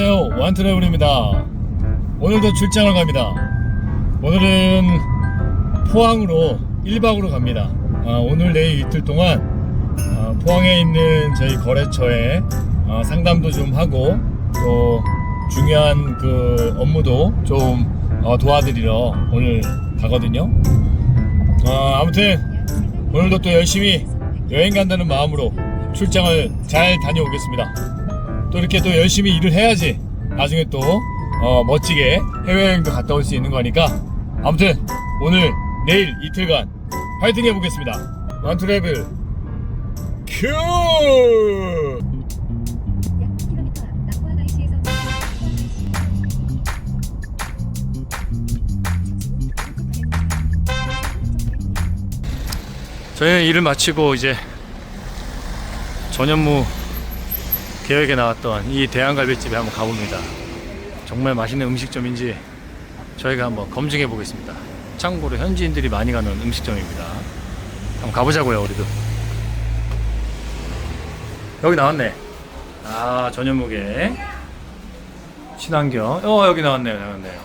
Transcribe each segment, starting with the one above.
안녕하세요. 완트래블입니다. 오늘도 출장을 갑니다. 오늘은 포항으로 1박으로 갑니다. 아, 오늘 내일 이틀 동안 아, 포항에 있는 저희 거래처에 아, 상담도 좀 하고 또 중요한 그 업무도 좀 어, 도와드리러 오늘 가거든요. 아, 아무튼 오늘도 또 열심히 여행 간다는 마음으로 출장을 잘 다녀오겠습니다 또 이렇게 또 열심히 일을 해야지 나중에 또 어, 멋지게 해외여행도 갔다 올 수 있는 거니까. 아무튼 오늘 내일 이틀간 파이팅 해보겠습니다. 완투레벨 큐! 약 2km 앞 낙화가이시에서 저희는 일을 마치고 이제 전현무 계획에 나왔던 이 대한갈비집에 한번 가봅니다. 정말 맛있는 음식점인지 저희가 한번 검증해 보겠습니다. 참고로 현지인들이 많이 가는 음식점입니다. 한번 가보자고요, 우리도. 여기 나왔네. 아, 전현무게. 친환경. 어, 여기 나왔네요, 나왔네요.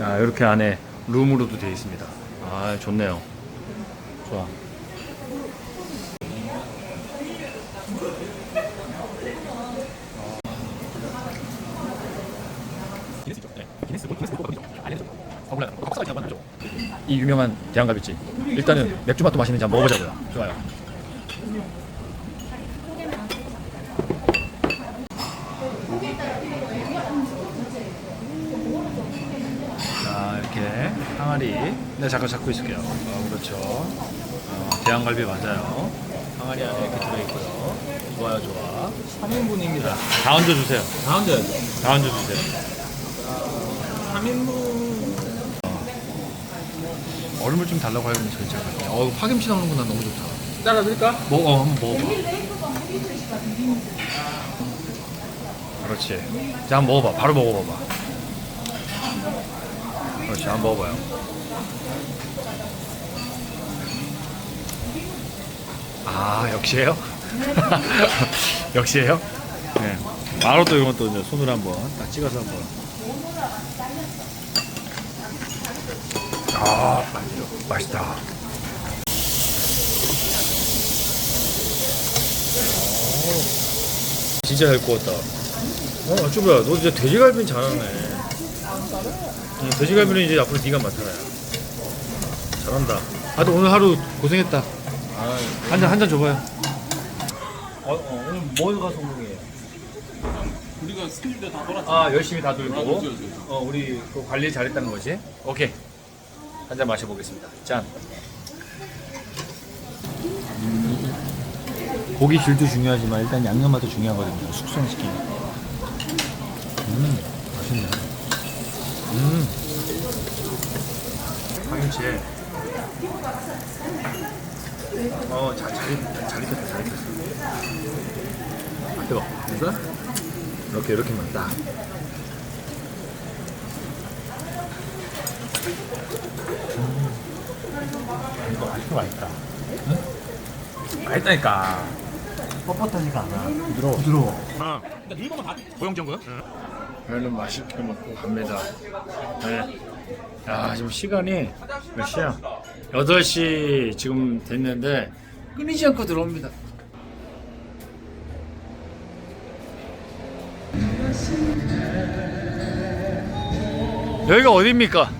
아, 이렇게 안에 룸으로도 되어 있습니다. 아, 좋네요. 좋아. 이 유명한 대한갈비집 일단은 맥주 맛도 맛있는지 한번 먹어보자고요. 좋아요. 자 이렇게 항아리 네 잠깐 잡고 있을게요 어, 그렇죠 어, 대한갈비 맞아요 항아리 안에 이렇게 들어있고요 좋아요 좋아 3인분입니다. 다 얹어주세요 다 얹어야죠. 다 얹어주세요 3인분. 얼음을 좀 달라고 하면 괜찮을 것 같아요. 어 파김치 나오는구나. 너무 좋다. 따라 드릴까? 먹어 한번 먹어봐. 그렇지. 자 한번 먹어봐. 바로 먹어봐봐. 그렇지 한번 먹어봐요. 아 역시에요? 역시에요? 네. 바로 또 이건 또 이제 손으로 한번 딱 찍어서 한번 아 맛있다 진짜 잘 구웠다. 어, 쭈부야, 너 진짜 돼지갈비는 잘하네. 응, 돼지갈비는 이제 앞으로 네가 맡아라. 잘한다. 하여튼 오늘 하루 고생했다. 한 잔, 한 잔 줘봐요. 어, 어, 오늘 뭐가 성공이에요? 우리가 스케줄 다 돌았죠. 아, 열심히 다 아, 돌고. 어, 우리 그 관리 잘했다는 거지? 오케이. 한 잔 마셔보겠습니다. 짠. 고기 질도 중요하지만 일단 양념 맛도 중요하거든요. 숙성시키는. 음, 맛있네. 음. 파김치에. 어, 잘, 잘, 익- 잘 익혔다, 잘 익혔어. 아, 뜨거. 그래서 이렇게, 이렇게만 딱. 이거 맛있어 맛있다. 응? 맛있다니까. 뻣뻣하지가 않아. 부드러워. 부드러워. 어. 고영정 거요? 저는 맛있게 먹고 갑니다. 네. 야, 지금 시간이 몇 시야? 8시 지금 됐는데 끊이지 않고 들어옵니다. 여기가 어디입니까?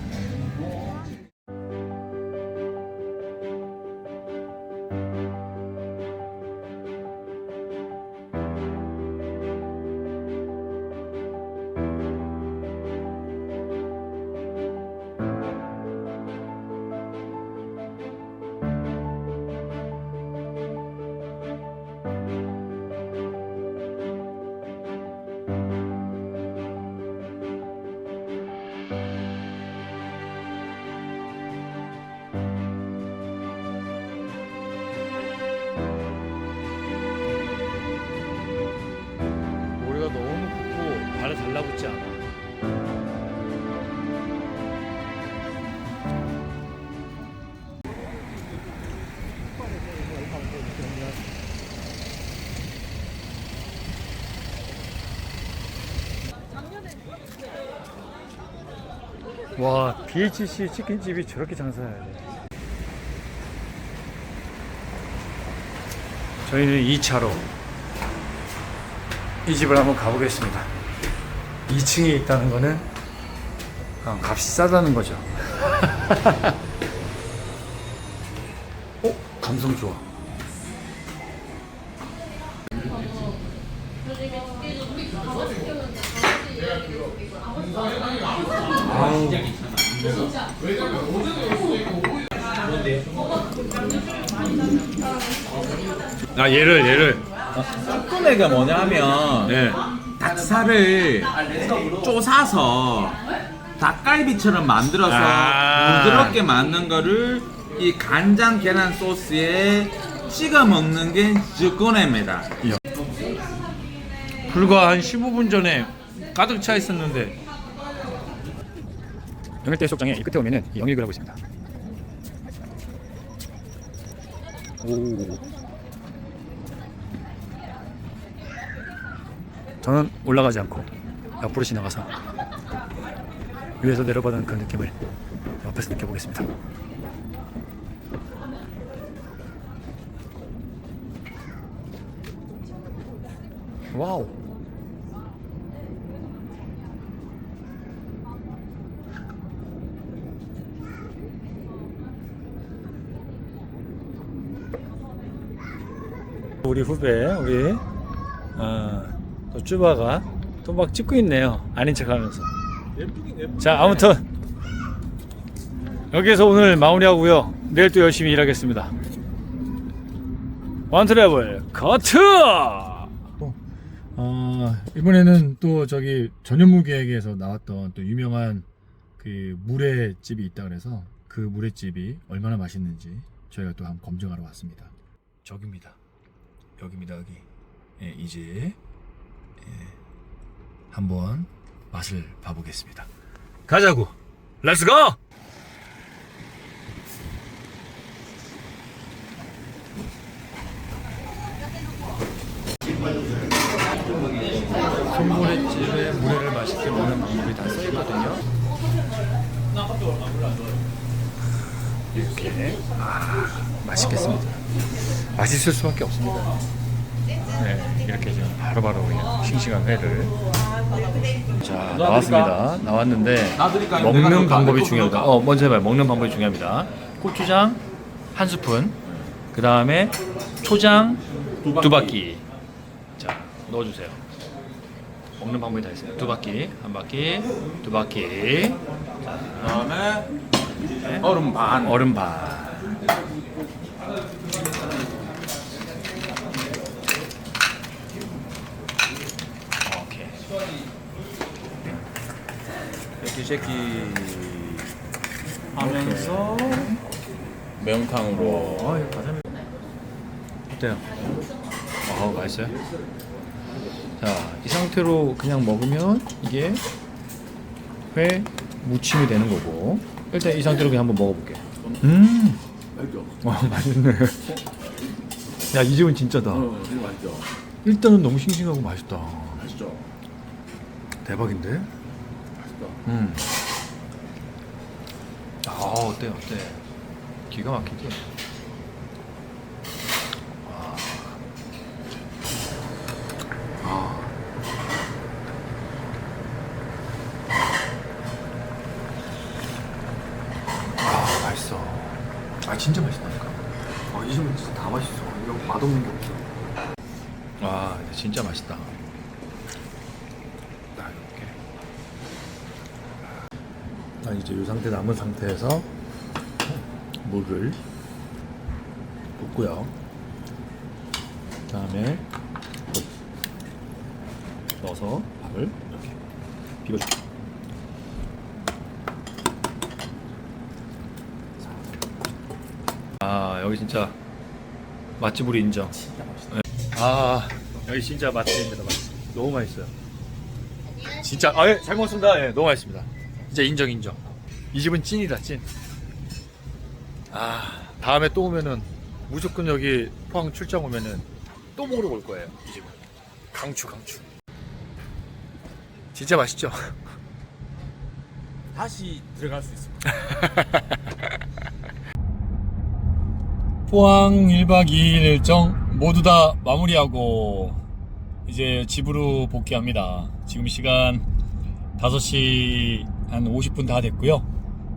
발에 달라붙지 않아. 와, BHC 치킨집이 저렇게 장사해야 돼. 저희는 2차로 이 집을 한번 가보겠습니다. 2층에 있다는 거는 어, 값이 싸다는 거죠 어? 감성 좋아 아 얘를 얘를 쭈꾸미가 뭐냐면 네. 닭살을 쪼사서 닭갈비처럼 만들어서 아. 부드럽게 만든 거를 이 간장 계란 소스에 찍어 먹는 게 쭈꾸미입니다. 불과 한 15분 전에 가득 차 있었는데 영일대 해수욕장에 이 끝에 오면은 이 영일을 하고 있습니다. 오. 저는 올라가지 않고 옆으로 지나가서 위에서 내려받는 그 느낌을 옆에서 느껴보겠습니다. 와우. 우리 후배 우리 어, 또 쭈바가 또막 찍고 있네요. 아닌 척 하면서. 예쁘긴 예쁘. 자 아무튼 여기에서 오늘 마무리하고요. 내일 또 열심히 일하겠습니다. 원트래블 커트 어, 이번에는 또 저기 전현무 계획에서 나왔던 또 유명한 그 물회집이 있다 그래서 그 물회집이 얼마나 맛있는지 저희가 또 한번 검증하러 왔습니다. 저기입니다. 여기입니다 여기. 예, 이제. 예, 한번 맛을 봐보겠습니다. 가자고! 렛츠 고 손모래집에 물회를 맛있게 먹는 방법이 다 써있거든요. 이렇게. 아 맛있겠습니다. 맛있을 수밖에 없습니다 네 이렇게 지금 바로바로 그냥 싱싱한 회를. 자 나왔습니다. 나왔는데 놔드릴까요? 먹는 방법이 내가 어 먼저 해봐요. 먹는 방법이 중요합니다. 고추장 한 스푼 그 다음에 초장 두 바퀴. 두 바퀴. 자 넣어주세요. 먹는 방법이 다 있어요. 두 바퀴 한 바퀴 두 바퀴. 그다음에 얼음 반. 얼음 반 오케이 새끼 새끼 하면서 매운탕으로 아 이거 가자미 어때요? 아 맛있어요? 자 이 상태로 그냥 먹으면 이게 회 무침이 되는 거고 일단 이 상태로 그냥 한번 먹어볼게요 음 알죠? 와 맛있네 야이 집은 진짜다 어, 맛있죠. 일단은 너무 싱싱하고 맛있다. 대박인데? 맛있죠. 음. 아 어때 어때? 기가 막히지? 와. 아. 아 맛있어. 아 진짜 맛있다니까. 아 이 집은 진짜 다 맛있어. 이거 맛없는 게 없어. 와 진짜 맛있다. 딱 이렇게. 아, 이제 이 상태 남은 상태에서 물을 붓고요. 그 다음에 또 넣어서 밥을 이렇게 비벼줄게요. 아 여기 진짜 맛집으로 인정. 맛있다. 아 여기 진짜 맛집입니다 맛집. 너무 맛있어요. 진짜 아잘 먹었습니다. 예, 너무 맛있습니다. 진짜 인정 인정. 이 집은 찐이다 찐. 아 다음에 또 오면은 무조건 여기 포항 출장 오면은 또 먹으러 올 거예요 이 집은. 강추 강추. 진짜 맛있죠. 다시 들어갈 수 있습니다. 포항 1박 2일 일정 모두 다 마무리하고 이제 집으로 복귀합니다. 지금 시간 5시 한 50분 다 됐고요.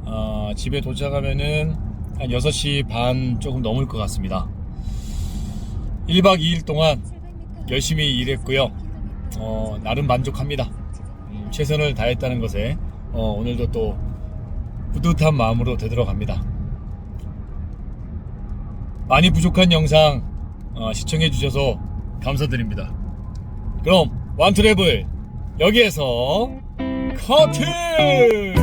어, 집에 도착하면은 한 6시 반 조금 넘을 것 같습니다. 1박 2일 동안 열심히 일했고요. 어, 나름 만족합니다. 음, 최선을 다했다는 것에 어, 오늘도 또 뿌듯한 마음으로 되돌아갑니다. 많이 부족한 영상 어, 시청해 주셔서 감사드립니다. 그럼 완투랩을 여기에서 커트!